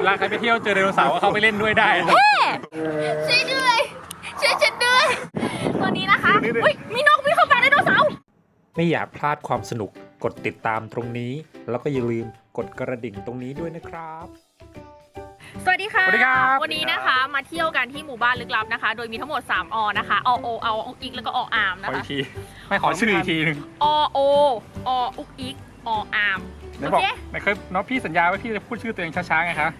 เวลาใครไปเที่ยวเจอไดโนเสาร์ก็เข้าไปเล่นด้วยได้ เฮ้ช่วยด้วยช่วยฉันด้วยตอนนี้นะคะอุ้ยมีนกวิ่งเข้าไปไดโนเสาร์ไม่อยากพลาดความสนุกกดติดตามตรงนี้ แล้วก็อย่าลืมกดกระดิ่งตรงนี้ด้วยนะครับ สวัสดีค่ะ สวัสดีครับ วันนี้นะคะมาเที่ยวกันที่หมู่บ้านลึกลับนะคะ โดยมีทั้งหมด 3 อ นะคะ อโอเอาอุกอิกแล้วก็ออามขนะออีคะ กที ไม่ขอชื่ออีกทีหนึ่ง อโอออุกอิกออาม ไหนโอบอกเค ไหนเคยน้องพี่สัญญาว่าพี่จะพูดชื่อตัวเองช้าๆไงคะ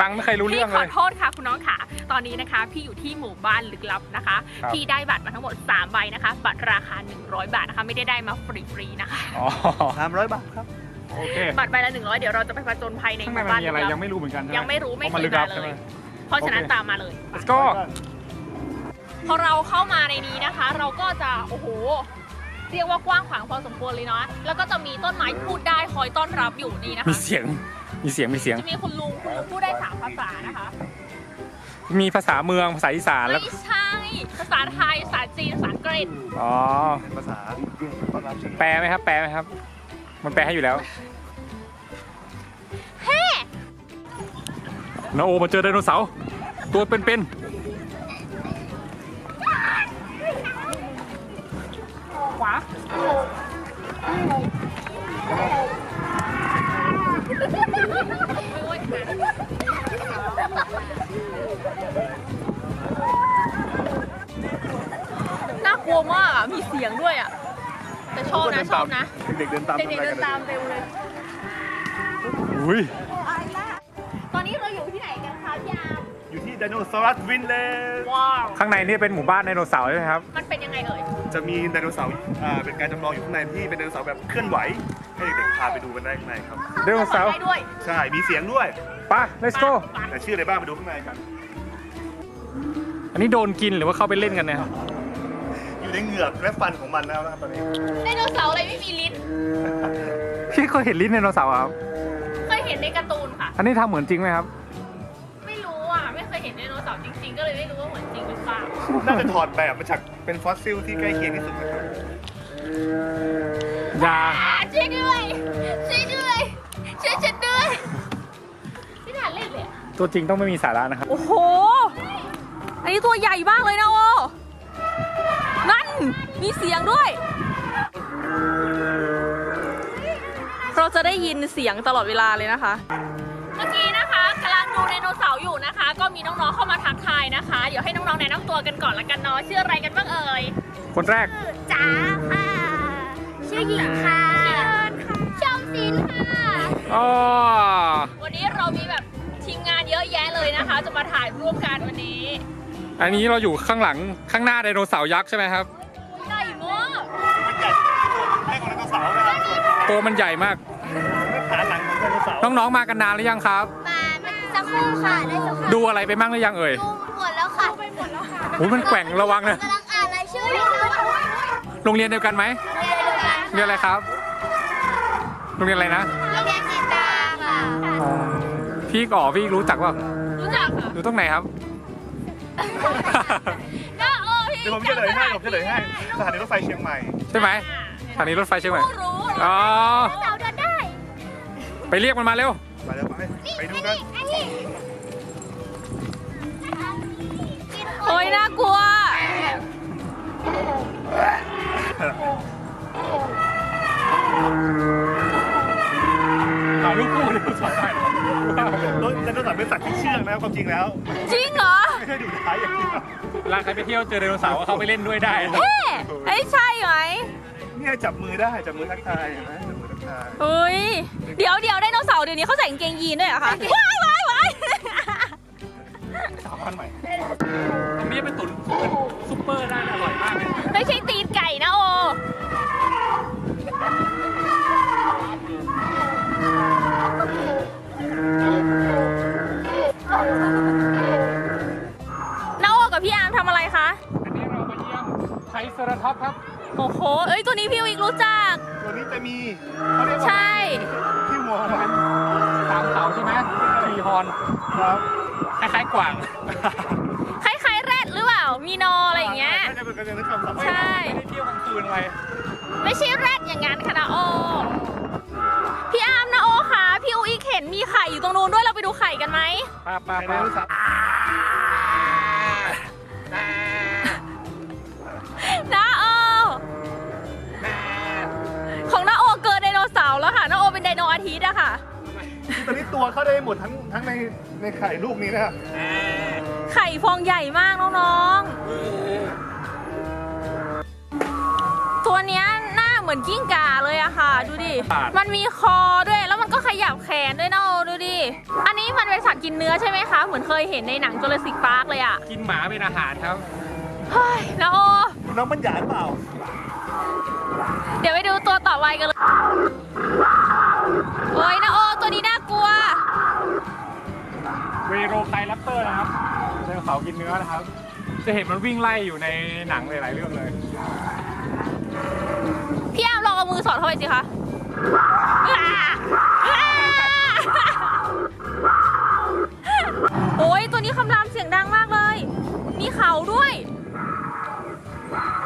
ฟังไม่เคยรู้พี่เรื่องขเลอย โทษค่ะคุณน้องค่ะ ตอนนี้นะคะ พี่อยู่ที่หมู่บ้านลึกลับนะคะ ครับ พี่ได้บัตรมาทั้งหมด3ใบนะคะ บัตรราคา 100 บาทนะคะ ไม่ได้ได้มาฟรีๆนะคะ อ๋อสามร้อยบาทครับ โอเคบัตรใบละ 100 เดี๋ยวเราจะไปผจญภัยในหข้างในมู่มันบ้านมีลึอะไรกลัยังบไม่รู้เหมือนกันใช่หยังไม่รู้ไม่พาะเคลึยกมาบเลใช่ไหยเพราะฉะนั้นโอเค ตามมาเลย let's go พอเราเข้ามาในนี้นะคะ เราก็จะโอ้โห เรียกว่ากว้างขวางพอสมควรเลยเนาะแล้วก็จะมีต้นไม้พูดได้คอยต้อนรับอยู่นี่นะมีคะ เสียง มีเสียง มีเสียง จะมีคุณลุงคุณลุงพูดได้สามภาษานะคะมีภาษาเมือง ภาษาอีสานแล้ว ไม่ใช่ภาษาไทยภาษาจีนภาษาอังกฤษอ๋อภาษาต้อนรับฉันแปลไหมครับ แปลไหมครับ มันแปลให้อยู่แล้ว เฮ้ นาโอมาเจอไดโนเสาร์ตัวเป็นๆขวา น่ากลัวมากอะ มีเสียงด้วยอะ แต่ชอบนะ ชอบนะ เด็กๆเดินตามเด็กๆเดินตามเร็วเลย อุ้ย ตอนนี้เราอยู่ที่ไหนกันคะพี่อาร์มอยู่ที่ไดโนเสาร์วินเลนว้าว ข้างในนี่เป็นหมู่บ้านไดโนเสาร์ใช่ไหมครับ มัน จะมีไดโนเสาร์อ่าเป็นการจำลองอยู่ข้างในที่เป็นไดโนเสาร์แบบเคลื่อนไหวให้เด็กๆพาไปดูกันได้ข้างในครับไดโนเสาร์ได้ด้วยใช่มีเสียงด้วย ไป let's go ไปแต่ชื่ออะไรบ้างไปดูข้างในกัน อันนี้โดนกินหรือว่าเข้าไปเล่นกันเนี่ยครับ อยู่ในเหงือกและฟันของมันแล้วนะครับตอนนี้ไดโนเสาร์อะไรไม่มีลิ้น พี่เคยเห็นลิ้นไดโนเสาร์ครับ เคยเห็นในการ์ตูนค่ะ อันนี้ทำเหมือนจริงไหมครับ น่าจะถอดแบบมาจากเป็นฟอสซิลที่ใกล้เคียงที่สุดนะครับอย่าอ่าช่วยด้วย ช่วยด้วย ช่วยฉันด้วยไม่น่าเล่นเลยอะตัวจริงต้องไม่มีสาระนะครับ โอ้โห อันนี้ตัวใหญ่มากเลยนะโอนั่น มีเสียงด้วย เราจะได้ยินเสียงตลอดเวลาเลยนะคะ เมื่อกี้นะคะกำลัง ดูไดโนเสาร์อยู่นะคะ ก็มีน้องๆเข้ามาทักทายนะคะ เดี๋ยวให้น้องๆแนะนำตัวกันก่อนละกันเนาะชื่ออะไรกันบ้างเอ่ยคนแรก จ๋าค่ะ ชื่อหญิงค่ะชมศิลค่ะ อ๋อ วันนี้เรามีแบบทีมงานเยอะแยะเลยนะคะ จะมาถ่ายร่วมกันวันนี้อันนี้เราอยู่ข้างหลังข้างหน้าไดโนเสาร์ยักษ์ใช่ไหมครับ ใหญ่มากมันใหญ่แค่ของไดโนเสาร์นะครับตัวมันใหญ่มากขาหลังของไดโนเสาร์น้องๆมากันนานหรือยังครับมา สักครู่ค่ะได้สักครู่ดูอะไรไปบ้างหรือยังเอ่ยดูหมดแล้วค่ะไปหมดแล้วค่ะโอ้ยมันแกว่งระวังนะกำลังอ่านรายชื่ออยู่ค่ะโรงเรียนเดียวกันไหมเรียนเดียวกันเรียนอะไรครับโรงเรียนอะไรนะโรงเรียนกีตาร์ค่ะพี่ก่อพี่รู้จักว่ารู้จักค่ะอยู่ตรงไหนครับน้าโอ้พี่เดี๋ยวผมเฉลยให้ผมเฉลยให้สถานีรถไฟเชียงใหม่ใช่ไหมสถานีรถไฟเชียงใหม่ผู้รู้อ๋อเสาเดินได้ ไปเรียกมันมาเร็ว มาแล้วไปไปดูกันอันนี้โอ้ยน่ากลัว ถ่ายรูปคู่ไดโนเสาร์ได้เหรอรถไดโนเสาร์เป็นสัตว์ที่เชื่องนะครับความจริงแล้ว จริงเหรอ ไม่ใช่ดุร้ายอย่างเดียวเวลาใครไปเที่ยวเจอไดโนเสาร์ก็เข้าไปเล่นด้วยได้ เฮ้ไอ้ยใช่ไหม เนี่ยจับมือได้จับมือทักทายเห็นไหม เฮ้ย เดี๋ยวเดี๋ยวไดโนเสาร์เดี๋ยวนี้เขาใส่กางเกงยีนด้วยเหรอคะว้ายว้ายว้ายสามพันใหม่ตรงนี้เป็นตุ๋นเป็นซุปเปอร์ได้นะอร่อยมากเลยไม่ใช่ตีนไก่นะโอน้าโอกับพี่อาร์มทำอะไรคะ อันนี้เรามาเยี่ยมไทรเซราท็อปส์ครับ โอ้โห เอ้ย ตัวนี้พี่วิกรู้จักตัวนี้ จะมีเขาเรียกว่าใช่ ที่มองมันสามเขาใช่ไหมทีฮอนครับคล้ายๆกวางคล้ายๆแรดหรือเปล่า มีนออะไรอย่างเงี้ยไม่ใช่เป็นการนึกคำศัพท์ใช่ ไม่ได้เที่ยวกลางคืนอะไรไม่ใช่แรดอย่างนั้นค่ะนะโอ พี่อาร์มนะโอค่ะ พี่อูอีกเห็นมีไข่อยู่ตรงนู้นด้วย เราไปดูไข่กันไหมป้าป้าไดป้าโนเสาร์นา ตอนนี้ตัวเข้าได้หมดทั้งทั้งในในไข่ลูกนี้นะครับไข่ฟองใหญ่มากน้องๆ ตัวเนี้ยหน้าเหมือนกิ้งก่าเลยอะค่ะ ดูดิ มันมีคอด้วยแล้วมันก็ขยับแขนด้วยนะโอดูดิ อันนี้มันเป็นสัตว์กินเนื้อใช่ไหมคะ เหมือนเคยเห็นในหนังจูเลสิกพาร์คเลยอะกินหมาเป็นอาหารครับเฮ้ยนาโอน้องมันหยาดเปล่า เดี๋ยวไปดูตัวต่อไปกันเลยโอ้ยนาโอ เวโรไคแรปเตอร์นะครับไดโนเสาร์กินเนื้อนะครับ จะเห็นมันวิ่งไล่อยู่ในหนังหลายๆเรื่องเลย พี่อามลองเอามือสอดเข้าไปสิคะอ่าอ่าโอ้ยตัวนี้คำรามเสียงดังมากเลย มีเขาด้วย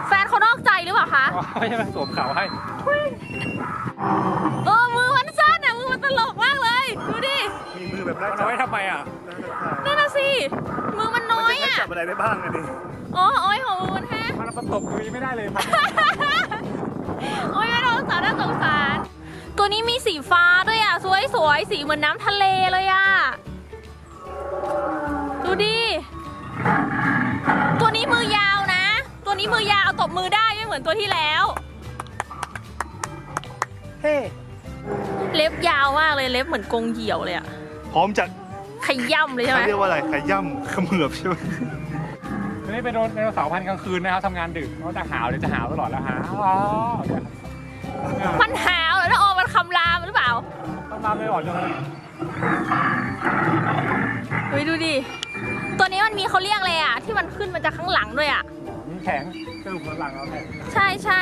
แฟนเขานอกใจหรือเปล่าคะ อ๋อไม่ใช่มาสวมเขาให้ เออ มีมือแบบน่ามันจัเอาบไว้ทำไมอะนั่นน่ะสิมือมันน้อยมันจะอะจับอะไรได้บ้างอะดิอ๋อโอ้ยของมือมันแห้งมันเอาประตบมือไม่ได้เลยครับโอ้ยไม่ต้องสงสารน่าสงสาร ตัวนี้มีสีฟ้าด้วยอะ สวยสวยๆสีเหมือนน้ำทะเลเลยอะ ดูดิ ตัวนี้มือยาวนะ ตัวนี้มือยาวตบมือได้ไม่เหมือนตัวที่แล้ว เฮ้ เล็บยาวมากเลยเล็บเหมือนกรงเหยี่ยวเลยอะ พร้อมจะขย่ำเลยใช่ไหมเขาเรียกว่าอะไรขย่ำเขมือบใช่ไหมอันนี้เป็นไดโนเสาร์พันธุ์กลางคืนนะครับทำงานดึกเขาจะหาวเดี๋ยวจะหาวตลอดแล้วหาวอ๋อเนี่ยมันหาวเหรอแล้วออกมันคำรามหรือเปล่าต้องตามเลยอ่อนจังเลยเฮ้ยดูดิตัวนี้มันมีเขาเรียกเลยอะที่มันขึ้นมาจากข้างหลังด้วยอะมี แข็งกระดูกสันหลังเราเนี่ยใช่ใช่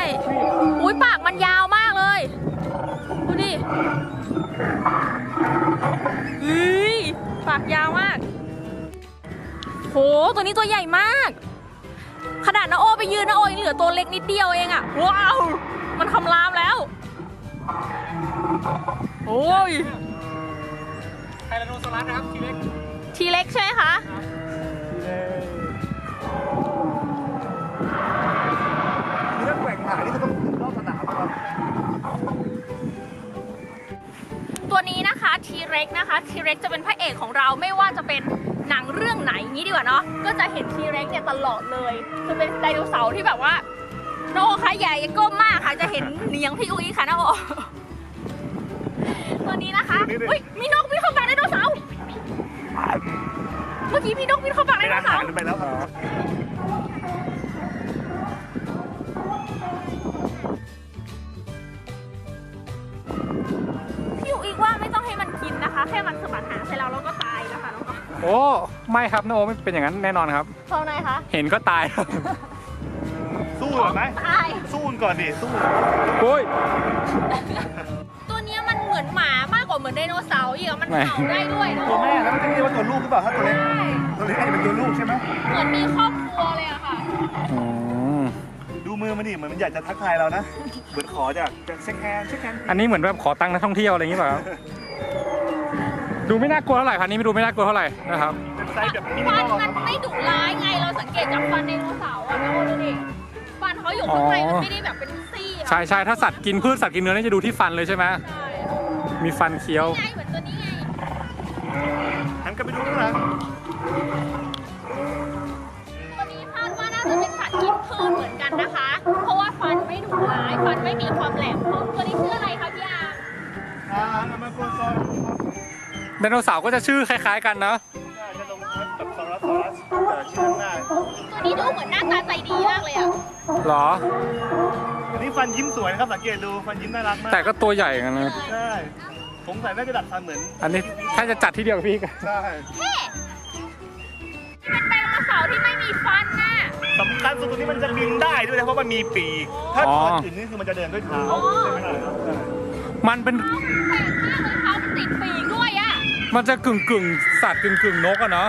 อุ้ยปากมันยาวมากเลย ดูดิอุ้ยปากยาวมาก โห ตัวนี้ตัวใหญ่มาก ขนาดนาโอไปยืนนาโอยังเหลือตัวเล็กนิดเดียวเองอะว้าว มันคำรามแล้ว โอ้ยไทแรนโนซอรัสนะครับทีเล็กทีเล็กใช่ไหมคะ ทีเร็กนะคะทีเร็กจะเป็นพระเอกของเราไม่ว่าจะเป็นหนังเรื่องไหนงี้ดีกว่าเนาะก็จะเห็นทีเร็กเนี่ยตลอดเลยคือเป็นไดโนเสาร์ที่แบบว่า โนค่ะใหญ่ก้มมากค่ะจะเห็นเนียงพี่อุ้ยค่ะนะโอตัวนี้นะคะอุ้ยมีนกบินเข้าปากไดโนเสาร์เมื่อกี้มีนกบินเข้าปากไดเป็นโนอาเสาหารร์ไปแล้วครับ นกินนะคะแค่มันสะบัดหางใส่เราแล้วก็ตายแล้วค่ะน้องโอ้ไม่ครับโนไม่เป็นอย่างนั้นแน่นอนครับ ๆเท่าไหนคะเห็นก็ตายครับสู้ก่อนไหมตาย สู้กันก่อนดิสู้โอ้ย ตัวเนี้ยมันเหมือนหมามากกว่าเหมือนไดโนเสาร์อีกอะมันไหนเห่าได้ด้วยเนตัวอะแม่แล้วมันจะเรียกว่าตัวลูกหรือเปล่าถ้าตัวเล็กตัวเล็กอาจจะเป็นตัวลูกใช่ไหมเหมือนมีครอบครัวเลยอะค่ะ อืมดูมือมันดิเหมือนมันอยากจะทักทายเรานะเหมือนขอจะจะเช็คแฮนด์เช็คแฮนด์อันนี้เหมือนแบบขอตังค์นักท่องเที่ยวอะไรอย่างงี้เปล่าครับ ดูไม่น่ากลัวเท่าไหร่พันนี้ไม่ดูไม่น่ากลัวเท่าไหร่นะครับเป็นไซส์แบบมินิฟันมอลคมัรันบไม่ดุร้ายไงเราสังเกตจากฟันไดโนเสาร์อะนะโอ้ดูดิฟันเขาอยู่ข้างในมันไม่ได้แบบเป็นซี่อะใช่ใช่ถ้าสัตว์กินพืชสัตว์กินเนื้อนี่จะดูที่ฟันเลยใช่ไหมใช่มีฟันเคี้ยว นี่ไงเหมือนตัวนี้ไงหันกลับไปดูข้างหลัง ไดโนเสาร์ก็จะชื่อคล้าย ๆ กันนะใช่จะลงทับกับซอรัสซอรัสแต่ชื่อข้างหน้าตัวนี้ดูเหมือนหน้าตาใจดีมากเลยอะหรอนี่ฟันยิ้มสวยนะครับสังเกตดูฟันยิ้มน่ารักมากแต่ก็ตัวใหญ่กันนะใช่ผมใส่น่าจะดัดฟันเหมือนอันนี้ถ้าจะจัดที่เดียวกับพี่กันใช่เท่นี่เป็นไดโนเสาร์ที่ไม่มีฟันน่ะสำคัญสุดตัวนี้มันจะบินได้ด้วยนะเพราะมันมีปีก ถ้าตัวอื่นนี่คือมันจะเดินด้วยเท้าใช่ไหมล่ะครับใช่มันเป็นแปลกมากเลยเขามันติดปีกด้วยอะ มันจะกึ่งกึ่งๆสัตว์กึ่งกึ่งๆนกอะเนาะ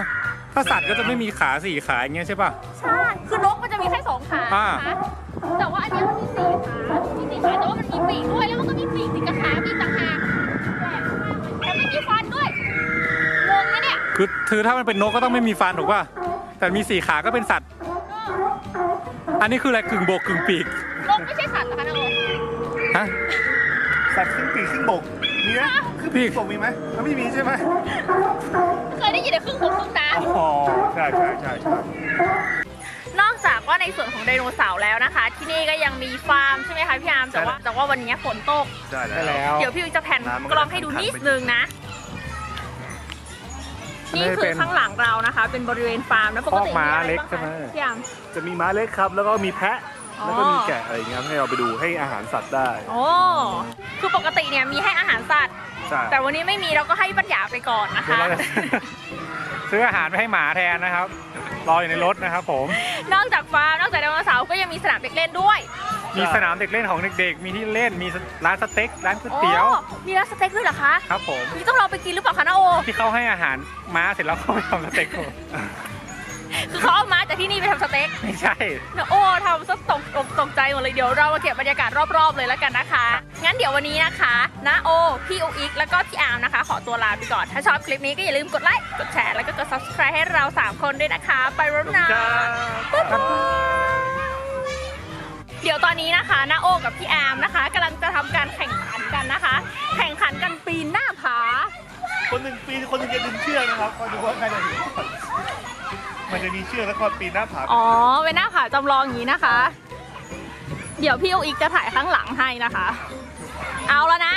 ถ้าสัตว์ก็จะไม่มีขาสี่ขาอย่างเงี้ยใช่ป่ะ ใช่ คือนกมันจะมีแค่สองขาอ่า นะคะแต่ว่าอันเนี้ยมันมีสี่ขามีสี่ขาแต่ว่ามันมีปีกด้วย แล้วมันก็มีปีกติดกับขามีต่างหากแปลกมากเลยแต่ไม่มีฟันด้วยงงนะเนี่ยคือคือถ้ามันเป็นนกก็ต้องไม่มีฟันถูกป่ะแต่มีสี่ขาก็เป็นสัตว์ อันนี้คืออะไรกึ่งบกกึ่งปีกนกไม่ใช่สัตว์นะคะนาโอฮะ สัตว์ครึ่งปีกครึ่งบกมีไหมครึ่งปีกครึ่งบกมีไหมมันไม่มีใช่ไหมเคยได้ยินแต่ครึ่งบกครึ่งน้ำอ๋อใช่ใช่ใช่ใช่นอกจากว่าในส่วนของไดโนเสาร์แล้วนะคะ ที่นี่ก็ยังมีฟาร์มใช่ไหมคะพี่อาร์มแต่ว่าแต่ว่าวันนี้ฝนตก ได้ได้แล้วแล้วเดี๋ยวพี่วิวจะแผ่นน้ำมันกก็ลองให้ดูนิดนึงนะอันนี้นี่คืเป็อนข้างหลังเรานะคะ เป็นบริเวณฟาร์มนะปกติคอกม้าอะไรเล็กบ้างใช่ไหมคะพี่อาร์มจะมีม้าเล็กครับ แล้วก็มีแพะอ๋อ แล้วก็มีแกะอะไรอย่างเงี้ยให้เราไปดูให้อาหารสัตว์ได้โอ้คือปกติเนี่ยมีให้อาหารสัตว์ ใช่แต่วันนี้ไม่มีเราก็ให้ปัญญาไปก่อนนะเดี๋ยวคะ เราจะ ซื้ออาหารไปให้หมาแทนนะครับ รออยู่ในรถนะครับผม นอกจากฟาร์มนอกจากไดโนเสาร์ก็ยังมีสนามเด็กเล่นด้วยมีสนามเด็กเล่นของเด็กๆ มีที่เล่น มีร้านสเต็ก ร้านก๋วยเตี๋ยว โอ้มีร้านสเต็กด้วยเหรอคะครับผม นี่ต้องเราไปกินหรือเปล่าคะนาโอ ที่เขาให้อาหารม้าเสร็จแล้วเขาไปทำสเต็กผม คือเขาเอามาจากที่นี่ไปทำสเต็ก ไม่ใช่นาโอ้ทำซะตกอกตกใจหมดเลยเดี๋ยวเรามาเก็บบรรยากาศรอบๆเลยแล้วกันนะคะ งั้นเดี๋ยววันนี้นะคะนาโอ พี่อุอิกแล้วก็พี่อาร์มนะคะ ขอตัวลาไปก่อน ถ้าชอบคลิปนี้ก็อย่าลืมกดไลค์ กดแชร์ แล้วก็กด subscribe ให้เรา 3 คนด้วยนะคะ ไปแล้วนะบ๊ายบายเดี๋ยวตอนนี้นะคะนาโอกับพี่อาร์มนะคะกำลังจะทำการแข่งขันกันนะคะ แข่งขันกันปีนหน้าผา คนหนึ่งปีนคนหนึ่งจะดึงเชือกนะครับคอยดูว่าใครจะถึงก่อน มันจะมีเชือกแล้วก็ปีนหน้าผาอ๋อเป็นหน้าผาจำลองอย่างนี้นะคะ เดี๋ยวพี่อุอีกจะถ่ายข้างหลังให้นะคะ เอาแล้วนะ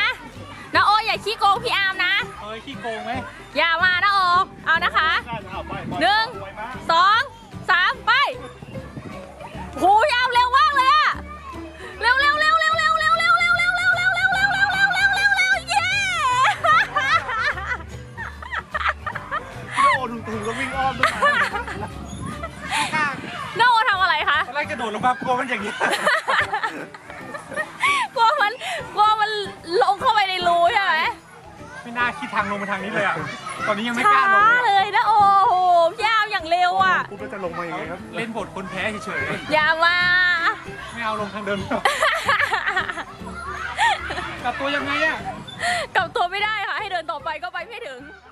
นาโออย่าขี้โกงพี่อาร์มนะเอ้ยขี้โกงไหมอย่ามานะโอเอานะคะได้เอาไปไปหนึ่งไปมาสองสามไปโหยาวเร็วมากเลยอะเร็วเร็วเร็วเร็วเร็วเร็วเร็วเร็วเร็วเร็วเร็วเร็วเร็วเร็วเร็วเร็วเร็วเร็วเย้พี่โอถุงถุงแล้ววิ่งอ้อมด้วยนะนาโอทำ อะไรคะตอนแรกกระโดดลงมากลัวมันอย่างนี้กลัวมันกลัวมันลงเข้าไปในรูใช่ไหมไม่น่าคิดทางลงมาทางนี้เลยอะ ตอนนี้ยังไม่กช้าล้าลงเลยอะเลยนะโอ้โหพี่อาร์มอย่างเร็วอะ คุณก็จะลงมาอย่างไงครับ เล่นบทคนแพ้เฉยอย่ามา ๆ ไม่เอาลงทางเดิมกลับตัวยังไงอะ กลับตัวไม่ได้ค่ะ ให้เดินต่อไปก็ไปไม่ถึงเ